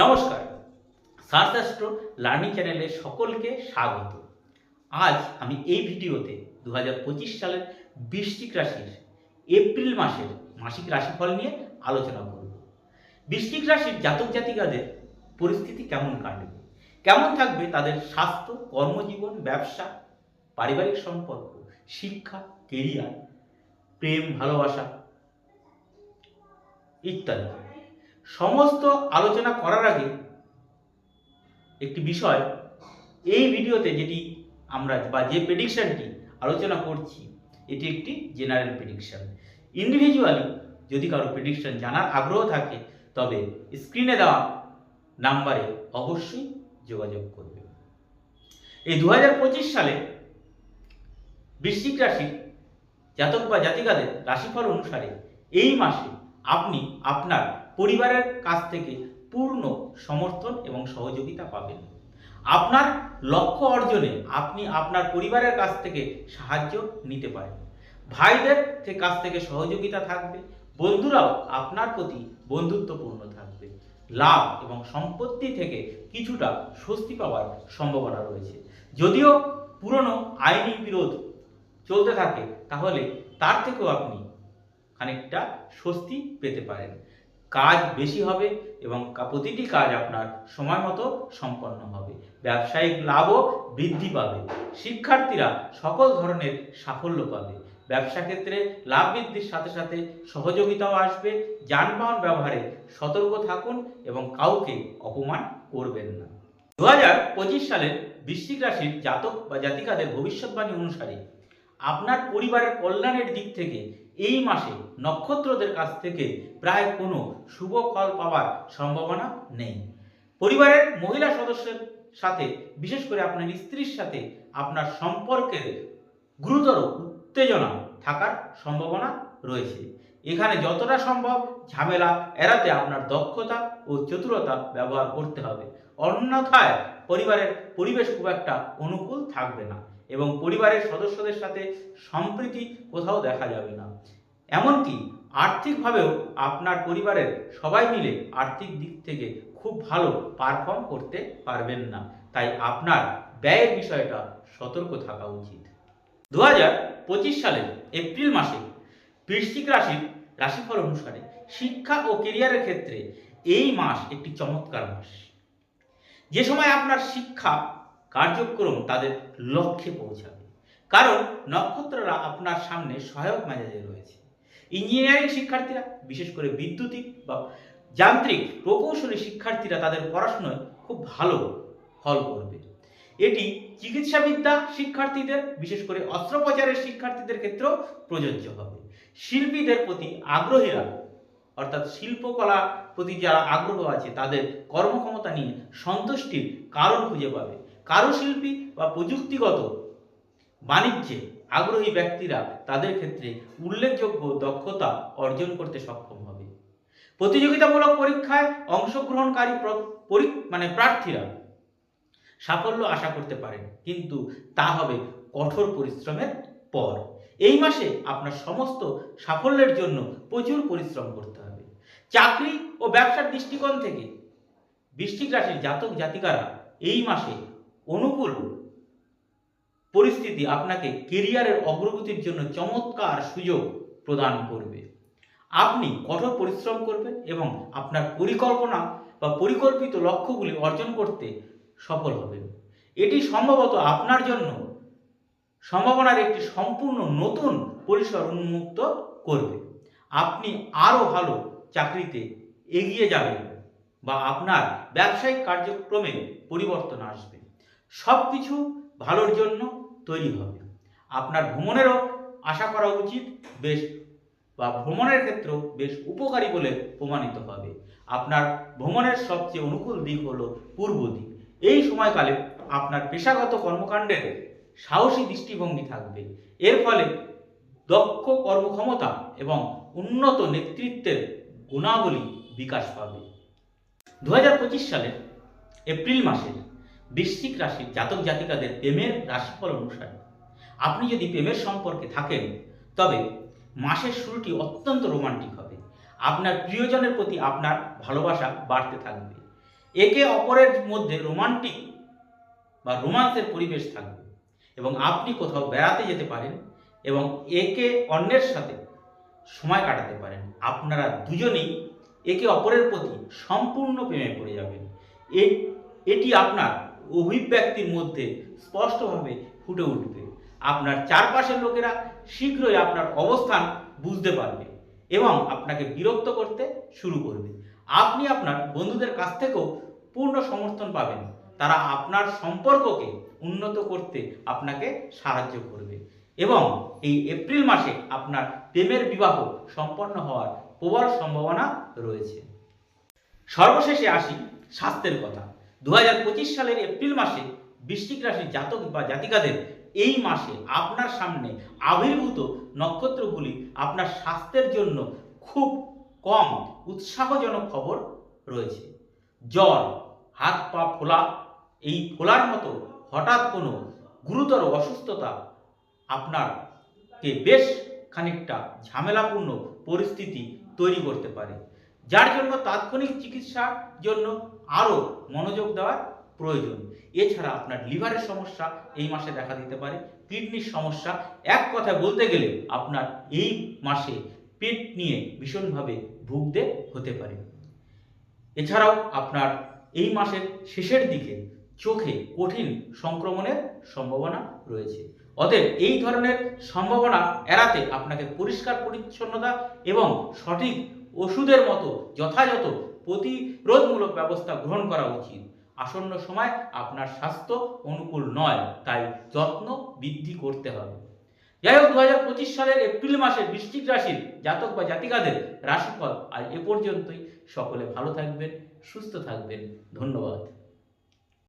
নমস্কার। শাস্ত্র লার্নিং চ্যানেলে সকলকে স্বাগত। আজ আমি এই ভিডিওতে দু হাজার পঁচিশ সালের বৃশ্চিক রাশির এপ্রিল মাসের মাসিক রাশিফল নিয়ে আলোচনা করব। বৃশ্চিক রাশির জাতক জাতিকাদের পরিস্থিতি কেমন কাটবে? কেমন থাকবে তাদের স্বাস্থ্য, কর্মজীবন, ব্যবসা, পারিবারিক সম্পর্ক, শিক্ষা কেরিয়ার প্রেম, ভালোবাসা ইত্যাদি। সমস্ত আলোচনা করার আগে একটি বিষয়, এই ভিডিওতে যেটি আমরা বা যে প্রেডিকশনটি আলোচনা করছি, এটি একটি জেনারেল প্রেডিকশন ইন্ডিভিজুয়ালি যদি কারও প্রেডিকশন জানার আগ্রহ থাকে, তবে স্ক্রিনে দেওয়া নাম্বারে অবশ্যই যোগাযোগ করবে। এই দু হাজার পঁচিশ সালে বৃশ্চিক রাশির জাতক বা জাতিকাদের রাশিফল অনুসারে এই মাসে আপনি আপনার পরিবারের কাছ থেকে পূর্ণ সমর্থন এবং সহযোগিতা পাবেন। আপনার লক্ষ্য অর্জনে আপনি আপনার পরিবারের কাছ থেকে সাহায্য নিতে পারেন। ভাইদের কাছ থেকে সহযোগিতা থাকবে। বন্ধুরাও আপনার প্রতি বন্ধুত্বপূর্ণ থাকবে। লাভ এবং সম্পত্তি থেকে কিছুটা স্বস্তি পাওয়ার সম্ভাবনা রয়েছে। যদিও পুরনো আইনি বিরোধ চলতে থাকে, তাহলে তার থেকেও আপনি খানিকটা স্বস্তি পেতে পারেন। কাজ বেশি হবে এবং প্রতিটি কাজ আপনার সময় মতো সম্পন্ন হবে। ব্যবসায়িক লাভও বৃদ্ধি পাবে। শিক্ষার্থীরা সকল ধরনের সাফল্য পাবে। ব্যবসা ক্ষেত্রে লাভ বৃদ্ধির সাথে সাথে সহযোগিতাও আসবে। যানবাহন ব্যবহারে সতর্ক থাকুন এবং কাউকে অপমান করবেন না। দু হাজার পঁচিশ সালের বৃশ্চিক রাশির জাতক বা জাতিকাদের ভবিষ্যৎবাণী অনুসারে আপনার পরিবারের কল্যাণের দিক থেকে এই মাসে নক্ষত্রদের কাছ থেকে প্রায় কোনো শুভ ফল পাওয়ার সম্ভাবনা নেই। পরিবারের মহিলা সদস্যের সাথে, বিশেষ করে আপনার স্ত্রীর সাথে আপনার সম্পর্কের গুরুতর উত্তেজনা থাকার সম্ভাবনা রয়েছে। এখানে যতটা সম্ভব ঝামেলা এড়াতে আপনার দক্ষতা ও চতুরতা ব্যবহার করতে হবে। অন্যথায় পরিবারের পরিবেশ খুব একটা অনুকূল থাকবে না। এবং পরিবারের সদস্যদের সাথে সম্প্রীতি কোথাও দেখা যাবে না। এমনকি আর্থিকভাবেও আপনার পরিবারের সবাই মিলে আর্থিক দিক থেকে খুব ভালো পারফর্ম করতে পারবেন না। তাই আপনার ব্যয়ের বিষয়টা সতর্ক থাকা উচিত। দু হাজার পঁচিশ সালের এপ্রিল মাসে বৃশ্চিক রাশির রাশিফল অনুসারে শিক্ষা ও কেরিয়ারের ক্ষেত্রে এই মাস একটি চমৎকার মাস। যে সময় আপনার শিক্ষা কার্যক্রম তাদের লক্ষ্যে পৌঁছাবে। কারণ নক্ষত্ররা আপনার সামনে সহায়ক মেজাজে রয়েছে। ইঞ্জিনিয়ারিং শিক্ষার্থীরা, বিশেষ করে বিদ্যুতিক বা যান্ত্রিক প্রকৌশলী শিক্ষার্থীরা তাদের পড়াশোনায় খুব ভালো ফল করবে। এটি চিকিৎসাবিদ্যা শিক্ষার্থীদের, বিশেষ করে অস্ত্রোপচারের শিক্ষার্থীদের ক্ষেত্রেও প্রযোজ্য হবে। শিল্পীদের প্রতি আগ্রহীরা অর্থাৎ শিল্পকলা প্রতি যারা আগ্রহ আছে, তাদের কর্মক্ষমতা নিয়ে সন্তুষ্টির কারণ খুঁজে পাবে। কারুশিল্পী বা প্রযুক্তিগত বাণিজ্যে আগ্রহী ব্যক্তিরা তাদের ক্ষেত্রে উল্লেখযোগ্য দক্ষতা অর্জন করতে সক্ষম হবে। প্রতিযোগিতামূলক পরীক্ষায় অংশগ্রহণকারী মানে প্রার্থীরা সাফল্য আশা করতে পারেন, কিন্তু তা হবে কঠোর পরিশ্রমের পর। এই মাসে আপনার সমস্ত সাফল্যের জন্য প্রচুর পরিশ্রম করতে হবে। চাকরি ও ব্যবসার দৃষ্টিকোণ থেকে বৃশ্চিক রাশির জাতক জাতিকারা এই মাসে অনুকূল পরিস্থিতি আপনাকে কেরিয়ারের অগ্রগতির জন্য চমৎকার সুযোগ প্রদান করবে। আপনি কঠোর পরিশ্রম করবেন এবং আপনার পরিকল্পনা বা পরিকল্পিত লক্ষ্যগুলি অর্জন করতে সফল হবেন। এটি সম্ভবত আপনার জন্য সম্ভাবনার একটি সম্পূর্ণ নতুন পরিসর উন্মুক্ত করবে। আপনি আরও ভালো চাকরিতে এগিয়ে যাবেন বা আপনার ব্যবসায়িক কার্যক্রমে পরিবর্তন আসবে। সব কিছু ভালোর জন্য তৈরি হবে। আপনার ভ্রমণেরও আশা করা উচিত, বেশ, বা ভ্রমণের ক্ষেত্রেও বেশ উপকারী বলে প্রমাণিত হবে। আপনার ভ্রমণের সবচেয়ে অনুকূল দিক হলো পূর্ব দিক। এই সময়কালে আপনার পেশাগত কর্মকাণ্ডের সাহসী দৃষ্টিভঙ্গি থাকবে। এর ফলে দক্ষ কর্মক্ষমতা এবং উন্নত নেতৃত্বের গুণাবলী বিকাশ পাবে। দু সালের এপ্রিল মাসের বৃশ্চিক রাশির জাতক জাতিকাদের প্রেমের রাশিফল অনুসারে। আপনি যদি প্রেমের সম্পর্কে থাকেন, তবে মাসের শুরুটি অত্যন্ত রোমান্টিক হবে। আপনার প্রিয়জনের প্রতি আপনার ভালোবাসা বাড়তে থাকবে। একে অপরের মধ্যে রোমান্টিক বা রোমান্সের পরিবেশ থাকবে এবং আপনি কোথাও বেড়াতে যেতে পারেন এবং একে অন্যের সাথে সময় কাটাতে পারেন। আপনারা দুজনেই একে অপরের প্রতি সম্পূর্ণ প্রেমে পড়ে যাবেন। এটি আপনার অভিব্যক্তির মধ্যে স্পষ্টভাবে ফুটে উঠবে। আপনার চারপাশের লোকেরা শীঘ্রই আপনার অবস্থান বুঝতে পারবে এবং আপনাকে বিরক্ত করতে শুরু করবে। আপনি আপনার বন্ধুদের কাছ থেকেও পূর্ণ সমর্থন পাবেন। তারা আপনার সম্পর্ককে উন্নত করতে আপনাকে সাহায্য করবে এবং এই এপ্রিল মাসে আপনার প্রেমের বিবাহ সম্পন্ন হওয়ার প্রবল সম্ভাবনা রয়েছে। সর্বশেষে আসি স্বাস্থ্যের কথা। দু হাজার পঁচিশ সালের এপ্রিল মাসে বৃশ্চিক রাশির জাতক বা জাতিকাদের এই মাসে আপনার সামনে আবির্ভূত নক্ষত্রগুলি আপনার স্বাস্থ্যের জন্য খুব কম উৎসাহজনক খবর রয়েছে। জ্বর, হাত পা ফোলা, এই ফোলার মতো হঠাৎ কোনো গুরুতর অসুস্থতা আপনারকে বেশ খানিকটা ঝামেলাপূর্ণ পরিস্থিতি তৈরি করতে পারে। যার জন্য তাৎক্ষণিক চিকিৎসার জন্য আরও মনোযোগ দেওয়ার প্রয়োজন। এছাড়া আপনার লিভারের সমস্যা এই মাসে দেখা দিতে পারে, কিডনির সমস্যা। এক কথায় বলতে গেলে আপনার এই মাসে পেট নিয়ে ভীষণভাবে ভুগতে হতে পারে। এছাড়াও আপনার এই মাসের শেষের দিকে চোখে কঠিন সংক্রমণের সম্ভাবনা রয়েছে। অতএব এই ধরনের সম্ভাবনা এড়াতে আপনাকে পরিষ্কার পরিচ্ছন্নতা এবং সঠিক ওষুধের মতো যথাযথ প্রতিরোধমূলক ব্যবস্থা গ্রহণ করা উচিত। আসন্ন সময় আপনার স্বাস্থ্য অনুকূল নয়, তাই যত্ন বৃদ্ধি করতে হবে। যাই হোক দু হাজার পঁচিশ সালের এপ্রিল মাসে বৃষ্টিক রাশির জাতক বা জাতিকাদের রাশিফল আজ এ পর্যন্তই। সকলে ভালো থাকবেন, সুস্থ থাকবেন। ধন্যবাদ।